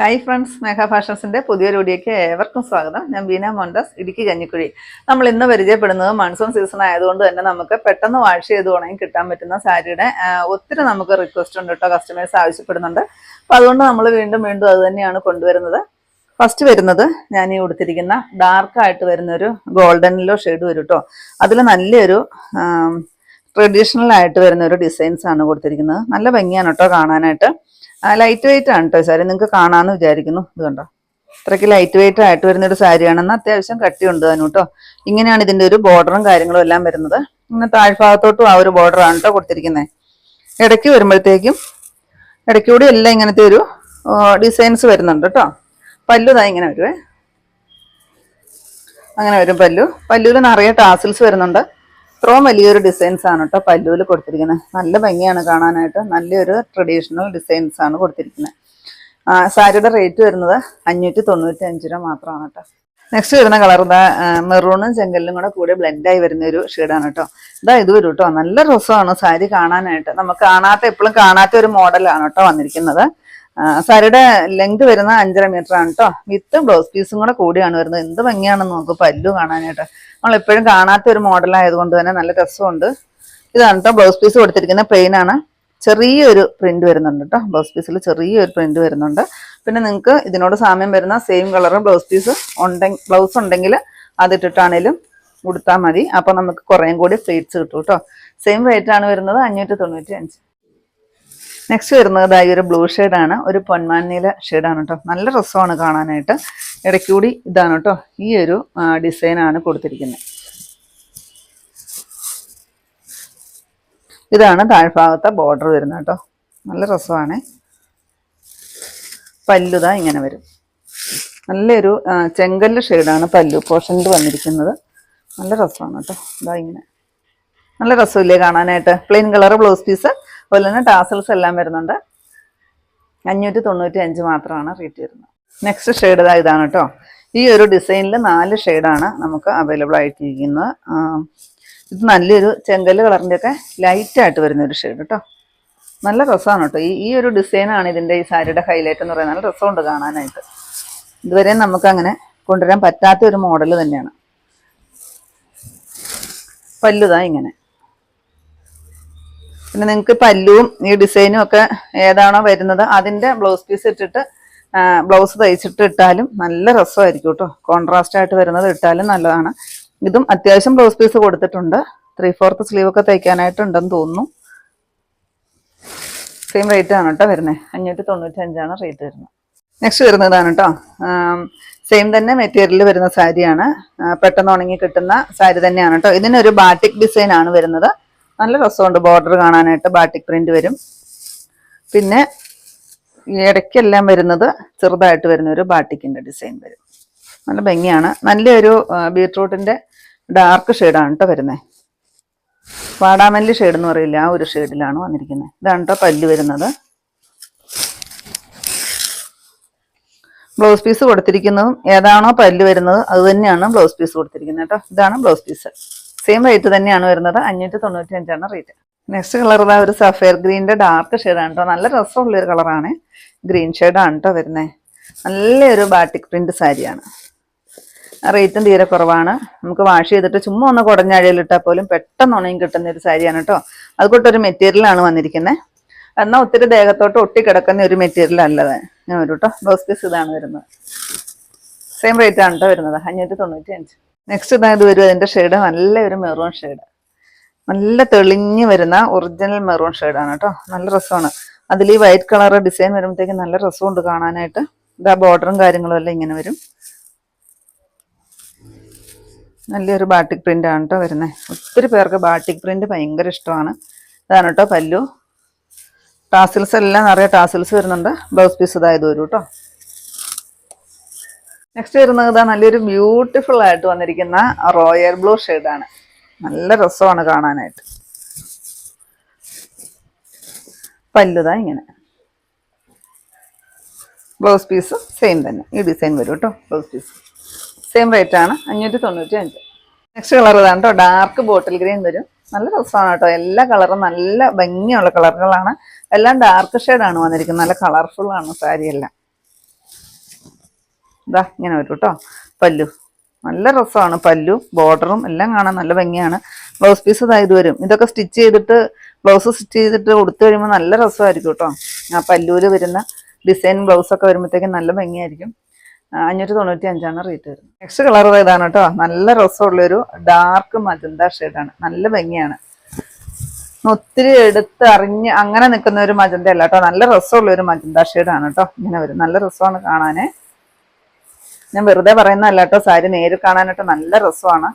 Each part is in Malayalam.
ഹായ് ഫ്രണ്ട്സ് സ്നേഹ ഫാഷൻസിന്റെ പുതിയൊരു വീഡിയോയ്ക്ക് ഏവർക്കും സ്വാഗതം. ഞാൻ ബീന മോണ്ടസ് ഇടുക്കി കഞ്ഞിക്കുഴി. നമ്മൾ ഇന്ന് പരിചയപ്പെടുന്നത് മൺസൂൺ സീസൺ ആയതുകൊണ്ട് തന്നെ നമുക്ക് പെട്ടെന്ന് വാഷ് ചെയ്ത് ഉണങ്ങി കിട്ടാൻ പറ്റുന്ന സാരിയുടെ ഒത്തിരി നമുക്ക് റിക്വസ്റ്റ് ഉണ്ട് കേട്ടോ കസ്റ്റമേഴ്സ് ആവശ്യപ്പെടുന്നുണ്ട്. അപ്പോൾ അതുകൊണ്ട് നമ്മൾ വീണ്ടും വീണ്ടും അത് തന്നെയാണ് കൊണ്ടുവരുന്നത്. ഫസ്റ്റ് വരുന്നത് ഞാൻ ഈ ഉടുത്തിരിക്കുന്ന ഡാർക്ക് ആയിട്ട് വരുന്ന ഒരു ഗോൾഡനിലോ ഷെയ്ഡ് വരും കേട്ടോ. അതിൽ നല്ലൊരു ട്രഡീഷണൽ ആയിട്ട് വരുന്ന ഒരു ഡിസൈൻസ് ആണ് കൊടുത്തിരിക്കുന്നത്. നല്ല ഭംഗിയാണ് കേട്ടോ കാണാനായിട്ട്. ലൈറ്റ് വെയിറ്റ് ആണ് കേട്ടോ സാരി. നിങ്ങൾക്ക് കാണാമെന്ന് വിചാരിക്കുന്നു. ഇത് കണ്ടോ? ഇത്രയ്ക്ക് ലൈറ്റ് വെയിറ്റ് ആയിട്ട് വരുന്ന ഒരു സാരിയാണെന്ന് അത്യാവശ്യം കട്ടിയുണ്ട് അതിന് കേട്ടോ ഇങ്ങനെയാണ് ഇതിന്റെ ഒരു ബോർഡറും കാര്യങ്ങളും എല്ലാം വരുന്നത്. ഇങ്ങനെ താഴ്ഭാഗത്തോട്ടും ആ ഒരു ബോർഡറാണ് കേട്ടോ കൊടുത്തിരിക്കുന്നത് ഇടയ്ക്ക് വരുമ്പോഴത്തേക്കും ഇടയ്ക്ക് കൂടി എല്ലാം ഇങ്ങനത്തെ ഒരു ഡിസൈൻസ് വരുന്നുണ്ട് കേട്ടോ പല്ലു ദാ ഇങ്ങനെ വരുവേ. അങ്ങനെ വരും പല്ലു. പല്ലുവിൽ നിറയെ ടാസിൽസ് വരുന്നുണ്ട്. ഇത്രയും വലിയൊരു ഡിസൈൻസ് ആണ് കേട്ടോ പല്ലുവിൽ കൊടുത്തിരിക്കുന്നത്. നല്ല ഭംഗിയാണ് കാണാനായിട്ട്. നല്ലൊരു ട്രഡീഷണൽ ഡിസൈൻസ് ആണ് കൊടുത്തിരിക്കുന്നത്. സാരിയുടെ റേറ്റ് വരുന്നത് അഞ്ഞൂറ്റി തൊണ്ണൂറ്റി അഞ്ച് രൂപ മാത്രമാണ് കേട്ടോ നെക്സ്റ്റ് വരുന്ന കളർ ഇതാ മെറൂണും ചെങ്കല്ലും കൂടെ കൂടി ബ്ലെൻഡായി വരുന്ന ഒരു ഷെയ്ഡാണ് കേട്ടോ ഇതാ ഇത് വരും കേട്ടോ നല്ല രസമാണ് സാരി കാണാനായിട്ട്. നമുക്ക് കാണാത്ത എപ്പോഴും കാണാത്ത ഒരു മോഡലാണ് കേട്ടോ വന്നിരിക്കുന്നത്. സാരിയുടെ ലെങ്ത് വരുന്ന അഞ്ചര മീറ്റർ ആണ് കേട്ടോ വിത്ത് ബ്ലൗസ് പീസും കൂടെ കൂടിയാണ് വരുന്നത്. എന്ത് ഭംഗിയാണെന്ന് നമുക്ക് പല്ലു കാണാനായിട്ട്. നമ്മൾ എപ്പോഴും കാണാത്ത ഒരു മോഡൽ ആയതുകൊണ്ട് തന്നെ നല്ല രസമുണ്ട് ഇതാണ് കേട്ടോ ബ്ലൗസ് പീസ് കൊടുത്തിരിക്കുന്ന പ്ലെയിൻ ആണ്. ചെറിയൊരു പ്രിന്റ് വരുന്നുണ്ട് കേട്ടോ ബ്ലൗസ് പീസിൽ ചെറിയൊരു പ്രിന്റ് വരുന്നുണ്ട്. പിന്നെ നിങ്ങൾക്ക് ഇതിനോട് സാമ്യം വരുന്ന സെയിം കളർ ബ്ലൗസ് പീസ് ഉണ്ടെങ്കിൽ ബ്ലൗസ് ഉണ്ടെങ്കിൽ അതിട്ടിട്ടാണേലും കൊടുത്താൽ മതി. അപ്പോൾ നമുക്ക് കുറേയും കൂടി ഫ്ലീറ്റ്സ് കിട്ടും കേട്ടോ സെയിം റേറ്റ് ആണ് വരുന്നത് അഞ്ഞൂറ്റി തൊണ്ണൂറ്റി അഞ്ച് നെക്സ്റ്റ് വരുന്നത് ഈ ഒരു ബ്ലൂ ഷെയ്ഡാണ് ഒരു പൊന്മാൻ നീല ഷെയ്ഡാണ് കേട്ടോ നല്ല രസമാണ് കാണാനായിട്ട്. ഇടയ്ക്കൂടി ഇതാണ് കേട്ടോ ഈ ഒരു ഡിസൈനാണ് കൊടുത്തിരിക്കുന്നത് ഇതാണ് താഴ്ഭാഗത്തെ ബോർഡർ വരുന്നത് കേട്ടോ നല്ല രസമാണ്. പല്ലുതാ ഇങ്ങനെ വരും. നല്ലൊരു ചെങ്കല്ല് ഷെയ്ഡാണ് പല്ലു. പോർഷനിൽ വന്നിരിക്കുന്നത്. നല്ല രസമാണ് കേട്ടോ ഇതാ ഇങ്ങനെ. നല്ല രസമില്ലേ കാണാനായിട്ട്? പ്ലെയിൻ കളർ ബ്ലൗസ് പീസ് അതുപോലെ തന്നെ ടാസൽസ് എല്ലാം വരുന്നുണ്ട്. അഞ്ഞൂറ്റി തൊണ്ണൂറ്റി അഞ്ച് മാത്രമാണ് റേറ്റ് വരുന്നത്. നെക്സ്റ്റ് ഷെയ്ഡ് ഇതാ ഇതാണ് കേട്ടോ ഈ ഒരു ഡിസൈനിൽ നാല് ഷെയ്ഡാണ് നമുക്ക് അവൈലബിൾ ആയിട്ടിരിക്കുന്നത്. ഇത് നല്ലൊരു ചെങ്കൽ കളറിന്റെ ഒക്കെ ലൈറ്റ് ആയിട്ട് വരുന്ന ഒരു ഷെയ്ഡ് കേട്ടോ നല്ല രസമാണ് കേട്ടോ ഈ ഈ ഒരു ഡിസൈനാണ് ഇതിന്റെ ഈ സാരിയുടെ ഹൈലൈറ്റ് എന്ന് പറയുന്നത്. നല്ല രസമുണ്ട് കാണാനായിട്ട്. ഇതുവരെ നമുക്ക് അങ്ങനെ കൊണ്ടുവരാൻ പറ്റാത്ത ഒരു മോഡൽ തന്നെയാണ്. പല്ലുതാ ഇങ്ങനെ. പിന്നെ നിങ്ങൾക്ക് പല്ലുവും ഈ ഡിസൈനും ഒക്കെ ഏതാണോ വരുന്നത് അതിന്റെ ബ്ലൗസ് പീസ് ഇട്ടിട്ട് ബ്ലൗസ് തയ്ച്ചിട്ട് ഇട്ടാലും നല്ല രസമായിരിക്കും കേട്ടോ കോൺട്രാസ്റ്റ് ആയിട്ട് വരുന്നത് ഇട്ടാലും നല്ലതാണ്. ഇതും അത്യാവശ്യം ബ്ലൗസ് പീസ് കൊടുത്തിട്ടുണ്ട്. ത്രീ ഫോർത്ത് സ്ലീവ് ഒക്കെ തയ്ക്കാനായിട്ടുണ്ടെന്ന് തോന്നുന്നു. സെയിം റേറ്റ് ആണ് കേട്ടോ വരുന്നത് അഞ്ഞൂറ്റി തൊണ്ണൂറ്റി അഞ്ചാണ് റേറ്റ് വരുന്നത് നെക്സ്റ്റ് വരുന്നതാണ് കേട്ടോ സെയിം തന്നെ മെറ്റീരിയൽ വരുന്ന സാരിയാണ്. പെട്ടെന്ന് ഉണങ്ങി കിട്ടുന്ന സാരി തന്നെയാണ് കേട്ടോ ഇതിനൊരു ബാട്ടിക് ഡിസൈൻ ആണ് വരുന്നത്. നല്ല രസമുണ്ട് ബോർഡർ കാണാനായിട്ട് ബാട്ടിക് പ്രിന്റ് വരും. പിന്നെ ഇടയ്ക്കെല്ലാം വരുന്നത് ചെറുതായിട്ട് വരുന്ന ഒരു ബാട്ടിക്കിന്റെ ഡിസൈൻ വരും. നല്ല ഭംഗിയാണ്. നല്ലൊരു ബീട്രൂട്ടിന്റെ ഡാർക്ക് ഷെയ്ഡാണ് കേട്ടോ വരുന്നത് വാടാമല്ലി ഷെയ്ഡ് എന്ന് പറയില്ല ആ ഒരു ഷെയ്ഡിലാണ് വന്നിരിക്കുന്നത്. ഇതാണ് കേട്ടോ പല്ല് വരുന്നത്. ബ്ലൗസ് പീസ് കൊടുത്തിരിക്കുന്നതും ഏതാണോ പല്ല് വരുന്നത് അത് തന്നെയാണ് ബ്ലൗസ് പീസ് കൊടുത്തിരിക്കുന്നത് കേട്ടോ ഇതാണ് ബ്ലൗസ് പീസ് സെയിം റേറ്റ് തന്നെയാണ് വരുന്നത്. അഞ്ഞൂറ്റി തൊണ്ണൂറ്റി അഞ്ചാണ് റേറ്റ് നെക്സ്റ്റ് കളർ ഇതാ ഒരു സഫയർ ഗ്രീന്റെ ഡാർക്ക് ഷെയ്ഡാണ് കേട്ടോ നല്ല രസമുള്ള ഒരു കളറാണ് ഗ്രീൻ ഷെയ്ഡാണ് കേട്ടോ വരുന്നത് നല്ലൊരു ബാട്ടിക് പ്രിന്റ് സാരിയാണ് റേറ്റും തീരെ കുറവാണ്. നമുക്ക് വാഷ് ചെയ്തിട്ട് ചുമ്മാ ഒന്ന് കുടഞ്ഞഴയിലിട്ടാൽ പോലും പെട്ടെന്ന് ഉണങ്ങി കിട്ടുന്ന ഒരു സാരിയാണ് കേട്ടോ അതുകൊണ്ടൊരു മെറ്റീരിയലാണ് വന്നിരിക്കുന്നത് എന്നാൽ ഒത്തിരി ദേഹത്തോട്ട് ഒട്ടിക്കിടക്കുന്ന ഒരു മെറ്റീരിയൽ അല്ലത്. ഞാൻ വരും കേട്ടോ ബ്ലൗസ് പീസ് ഇതാണ് വരുന്നത്. സെയിം റേറ്റ് ആണ് കേട്ടോ വരുന്നത്. അഞ്ഞൂറ്റി തൊണ്ണൂറ്റി അഞ്ച് നെക്സ്റ്റ് ഇതായത് വരും. അതിന്റെ ഷെയ്ഡ് നല്ല ഒരു മെറൂൺ ഷെയ്ഡ് നല്ല തെളിഞ്ഞ് വരുന്ന ഒറിജിനൽ മെറൂൺ ഷെയ്ഡാണ് കേട്ടോ നല്ല രസമാണ്. അതിൽ ഈ വൈറ്റ് കളർ ഡിസൈൻ വരുമ്പോഴത്തേക്കും നല്ല രസമുണ്ട് കാണാനായിട്ട്. ഇതാ ബോർഡറും കാര്യങ്ങളും എല്ലാം ഇങ്ങനെ വരും. നല്ലൊരു ബാട്ടിക് പ്രിന്റ് ആണ് കേട്ടോ വരുന്നത് ഒത്തിരി പേർക്ക് ബാട്ടിക് പ്രിന്റ് ഭയങ്കര ഇഷ്ടമാണ്. ഇതാണ് കേട്ടോ പല്ലു. ടാസിൽസ് എല്ലാം നിറയെ ടാസിൽസ് വരുന്നുണ്ട്. ബ്ലൗസ് പീസ് ഇതായത് വരും കേട്ടോ നെക്സ്റ്റ് വരുന്നത് ഇതാ നല്ലൊരു ബ്യൂട്ടിഫുൾ ആയിട്ട് വന്നിരിക്കുന്ന റോയൽ ബ്ലൂ ആണ്. നല്ല രസമാണ് കാണാനായിട്ട്. പല്ലുതാ ഇങ്ങനെ. ബ്ലൗസ് പീസ് സെയിം തന്നെ. ഈ ഡിസൈൻ വരും കേട്ടോ ബ്ലൗസ് പീസ് സെയിം റേറ്റ് ആണ് അഞ്ഞൂറ്റി തൊണ്ണൂറ്റി അഞ്ച് നെക്സ്റ്റ് കളർ ഇതാണ് കേട്ടോ ഡാർക്ക് ബോട്ടിൽ ഗ്രീൻ വരും. നല്ല രസമാണ് കേട്ടോ എല്ലാ കളറും നല്ല ഭംഗിയുള്ള കളറുകളാണ് എല്ലാം ഡാർക്ക് ഷെയ്ഡാണ് വന്നിരിക്കുന്നത് നല്ല കളർഫുള്ളാണ് സാരിയെല്ലാം. ഇതാ ഇങ്ങനെ വരും കേട്ടോ പല്ലു. നല്ല രസമാണ് പല്ലു ബോർഡറും എല്ലാം കാണാൻ നല്ല ഭംഗിയാണ്. ബ്ലൗസ് പീസ് ഇതായത് വരും. ഇതൊക്കെ സ്റ്റിച്ച് ചെയ്തിട്ട് ബ്ലൗസ് സ്റ്റിച്ച് ചെയ്തിട്ട് കൊടുത്തു കഴിയുമ്പോൾ നല്ല രസമായിരിക്കും കേട്ടോ ആ പല്ലൂര് വരുന്ന ഡിസൈൻ ബ്ലൗസ് ഒക്കെ വരുമ്പോഴത്തേക്കും നല്ല ഭംഗിയായിരിക്കും. അഞ്ഞൂറ്റി തൊണ്ണൂറ്റി അഞ്ചാണ് റേറ്റ് വരുന്നത്. നെക്സ്റ്റ് കളർ ഇതാണ് കേട്ടോ നല്ല രസമുള്ളൊരു ഡാർക്ക് മജന്ത ഷെയ്ഡാണ്. നല്ല ഭംഗിയാണ്. ഒത്തിരി എടുത്ത് അറിഞ്ഞ് അങ്ങനെ നിൽക്കുന്ന ഒരു മജന്ത അല്ല കേട്ടോ നല്ല രസമുള്ള ഒരു മജന്ത ഷെയ്ഡാണ് കേട്ടോ ഇങ്ങനെ വരും. നല്ല രസമാണ് കാണാനേ. ഞാൻ വെറുതെ പറയുന്നതല്ല കേട്ടോ സാരി നേരിൽ കാണാനായിട്ട് നല്ല രസമാണ്.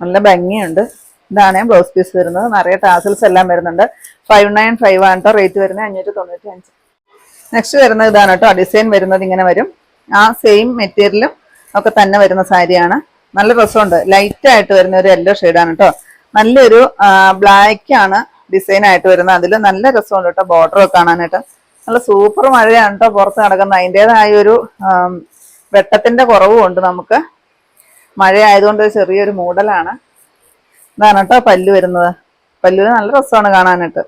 നല്ല ഭംഗിയുണ്ട്. ഇതാണ് ബ്ലൗസ് പീസ് വരുന്നത്. നിറയെ ടാസൽസ് എല്ലാം വരുന്നുണ്ട്. ഫൈവ് നയൻ ഫൈവ് ആണ് കേട്ടോ റേറ്റ് വരുന്നത്. അഞ്ഞൂറ്റി തൊണ്ണൂറ്റി അഞ്ച് നെക്സ്റ്റ് വരുന്നത് ഇതാണ് കേട്ടോ ഡിസൈൻ വരുന്നത് ഇങ്ങനെ വരും. ആ സെയിം മെറ്റീരിയലും ഒക്കെ തന്നെ വരുന്ന സാരിയാണ്. നല്ല രസമുണ്ട്. ലൈറ്റ് ആയിട്ട് വരുന്ന ഒരു യെല്ലോ ഷെയ്ഡാണ് കേട്ടോ നല്ലൊരു ബ്ലാക്ക് ആണ് ഡിസൈൻ ആയിട്ട് വരുന്നത്. അതിൽ നല്ല രസമുണ്ട് കേട്ടോ ബോർഡർ കാണാനായിട്ട്. നല്ല സൂപ്പർ മഴയാണ് കേട്ടോ പുറത്ത് നടക്കുന്നത്. അതിന്റെതായ ഒരു ആം, വെട്ടത്തിന്റെ കുറവും ഉണ്ട് നമുക്ക്. മഴ ആയതുകൊണ്ട് ഒരു ചെറിയൊരു മൂടലാണ്. ഇതാണ് കേട്ടോ പല്ല് വരുന്നത്. പല്ലുവിന് നല്ല രസമാണ് കാണാനായിട്ട്.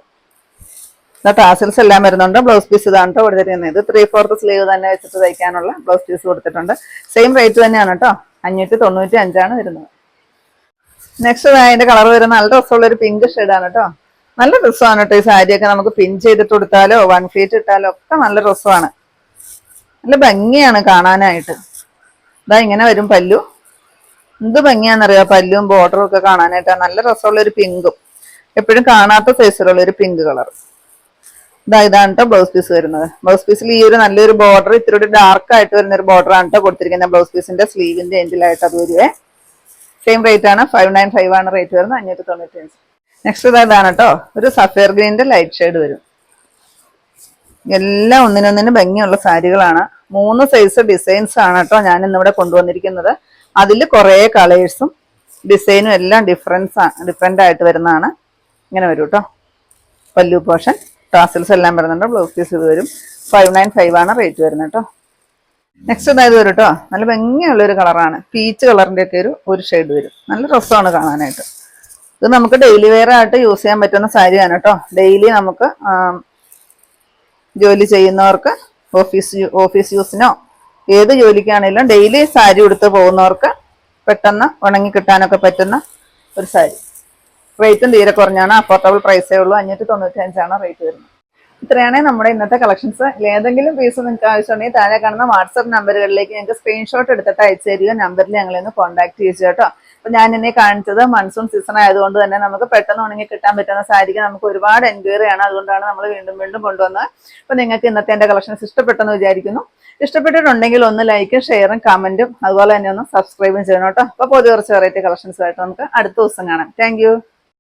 ഇതാ ടാസിൽസ് എല്ലാം വരുന്നുണ്ട്. ബ്ലൗസ് പീസ് ഇതാണ് കേട്ടോ കൊടുത്തിരിക്കുന്നത്. ഇത് ത്രീ ഫോർത്ത് സ്ലീവ് തന്നെ വെച്ചിട്ട് തയ്ക്കാനുള്ള ബ്ലൗസ് പീസ് കൊടുത്തിട്ടുണ്ട്. സെയിം റേറ്റ് തന്നെയാണ് കേട്ടോ. അഞ്ഞൂറ്റി തൊണ്ണൂറ്റി അഞ്ചാണ് വരുന്നത്. നെക്സ്റ്റ് അതിന്റെ കളർ വരുന്ന നല്ല രസമുള്ള ഒരു പിങ്ക് ഷെയ്ഡാണ് കേട്ടോ. നല്ല രസമാണ് കേട്ടോ ഈ സാരിയൊക്കെ നമുക്ക് പിൻ ചെയ്തിട്ട് കൊടുത്താലോ വൺ ഫീറ്റ് ഇട്ടാലോ ഒക്കെ നല്ല രസമാണ്. നല്ല ഭംഗിയാണ് കാണാനായിട്ട്. ഇതാ ഇങ്ങനെ വരും പല്ലു. എന്ത് ഭംഗിയാണെന്നറിയാം? പല്ലും ബോർഡറും ഒക്കെ കാണാനായിട്ട് നല്ല രസമുള്ള ഒരു പിങ്കും. എപ്പോഴും കാണാത്ത സൈസിലുള്ള ഒരു പിങ്ക് കളർ ഇതാ ഇതാണ് കേട്ടോ ബ്ലൗസ് പീസ് വരുന്നത്. ബ്ലൗസ് പീസിൽ ഈ ഒരു നല്ലൊരു ബോർഡർ ഇത്തിരി ഡാർക്ക് ആയിട്ട് വരുന്ന ഒരു ബോർഡർ ആണ് കേട്ടോ കൊടുത്തിരിക്കുന്നത് ബ്ലൗസ് പീസിന്റെ സ്ലീവിന്റെ എൻഡിലായിട്ട് അത് വരുവേ സെയിം റേറ്റ് ആണ്. ഫൈവ് നയൻ ഫൈവ് ആണ് റേറ്റ് വരുന്നത്. അഞ്ഞൂറ്റി തൊണ്ണൂറ്റി അഞ്ച്. നെക്സ്റ്റ് ഇതാണ് കേട്ടോ ഒരു സഫേർ ഗ്രീനിന്റെ ലൈറ്റ് ഷെയ്ഡ് വരും. എല്ലാം ഒന്നിനൊന്നിന് ഭംഗിയുള്ള സാരികളാണ്. മൂന്ന് സൈസ് ഡിസൈൻസ് ആണ് കേട്ടോ ഞാൻ ഇന്നിവിടെ കൊണ്ടുവന്നിരിക്കുന്നത്. അതിൽ കുറേ കളേഴ്സും ഡിസൈനും എല്ലാം ഡിഫറൻസ് ഡിഫറെന്റ് ആയിട്ട് വരുന്നതാണ്. ഇങ്ങനെ വരും കേട്ടോ പല്ലു പോർഷൻ ടാസിൽസ് എല്ലാം വരുന്നുണ്ട്. ബ്ലൗസ് പീസ് ഇത് വരും. ഫൈവ് നയൻ ഫൈവ് ആണ് റേറ്റ് വരുന്നത് കേട്ടോ നെക്സ്റ്റ് ഇതായത് വരും കേട്ടോ നല്ല ഭംഗിയുള്ള ഒരു കളറാണ് പീച്ച് കളറിന്റെ ഒക്കെ ഒരു ഒരു ഷെയ്ഡ് വരും. നല്ല രസമാണ് കാണാനായിട്ട്. ഇത് നമുക്ക് ഡെയിലി വെയർ ആയിട്ട് യൂസ് ചെയ്യാൻ പറ്റുന്ന സാരിയാണ് കേട്ടോ ഡെയിലി നമുക്ക് ജോലി ചെയ്യുന്നവർക്ക് ഓഫീസ് ഓഫീസ് യൂസിനോ ഏത് ജോലിക്കാണെങ്കിലും ഡെയിലി സാരി ഉടുത്ത് പോകുന്നവർക്ക് പെട്ടെന്ന് ഉണങ്ങി കിട്ടാനൊക്കെ പറ്റുന്ന ഒരു സാരി. റേറ്റും തീരെ കുറഞ്ഞാണ്. അഫോർഡബിൾ പ്രൈസേ ഉള്ളൂ. അഞ്ഞൂറ്റി തൊണ്ണൂറ്റി അഞ്ചാണ് റേറ്റ് വരുന്നത്. ഇത്രയാണ് നമ്മുടെ ഇന്നത്തെ കളക്ഷൻസ് ഏതെങ്കിലും പീസ് നിങ്ങൾക്ക് ആവശ്യമുണ്ടെങ്കിൽ താഴെ കാണുന്ന വാട്സപ്പ് നമ്പറുകളിലേക്ക് ഞങ്ങൾക്ക് സ്ക്രീൻഷോട്ട് എടുത്തിട്ട് അയച്ചു തരിക നമ്പറിൽ ഞങ്ങളെ ഒന്ന് കോൺടാക്ട് ചെയ്യുക കേട്ടോ അപ്പൊ ഞാൻ എന്നെ കാണിച്ചത് മൺസൂൺ സീസൺ ആയതുകൊണ്ട് തന്നെ നമുക്ക് പെട്ടെന്ന് ഉണങ്ങി കിട്ടാൻ പറ്റുന്ന സാരിക്ക് നമുക്ക് ഒരുപാട് എൻക്വയറി ആണ്. അതുകൊണ്ടാണ് നമ്മൾ വീണ്ടും വീണ്ടും കൊണ്ടുവന്നത്. അപ്പൊ നിങ്ങൾക്ക് ഇന്നത്തെ എന്റെ കളക്ഷൻസ് ഇഷ്ടപ്പെട്ടെന്ന് വിചാരിക്കുന്നു. ഇഷ്ടപ്പെട്ടിട്ടുണ്ടെങ്കിൽ ഒന്ന് ലൈക്കും ഷെയറും കമന്റും അതുപോലെ തന്നെ ഒന്ന് സബ്സ്ക്രൈബും ചെയ്യണം കേട്ടോ. അപ്പൊ പൊതു കുറച്ച് വെറൈറ്റി കളക്ഷൻസ് ആയിട്ട് നമുക്ക് അടുത്ത ദിവസം കാണാം. താങ്ക്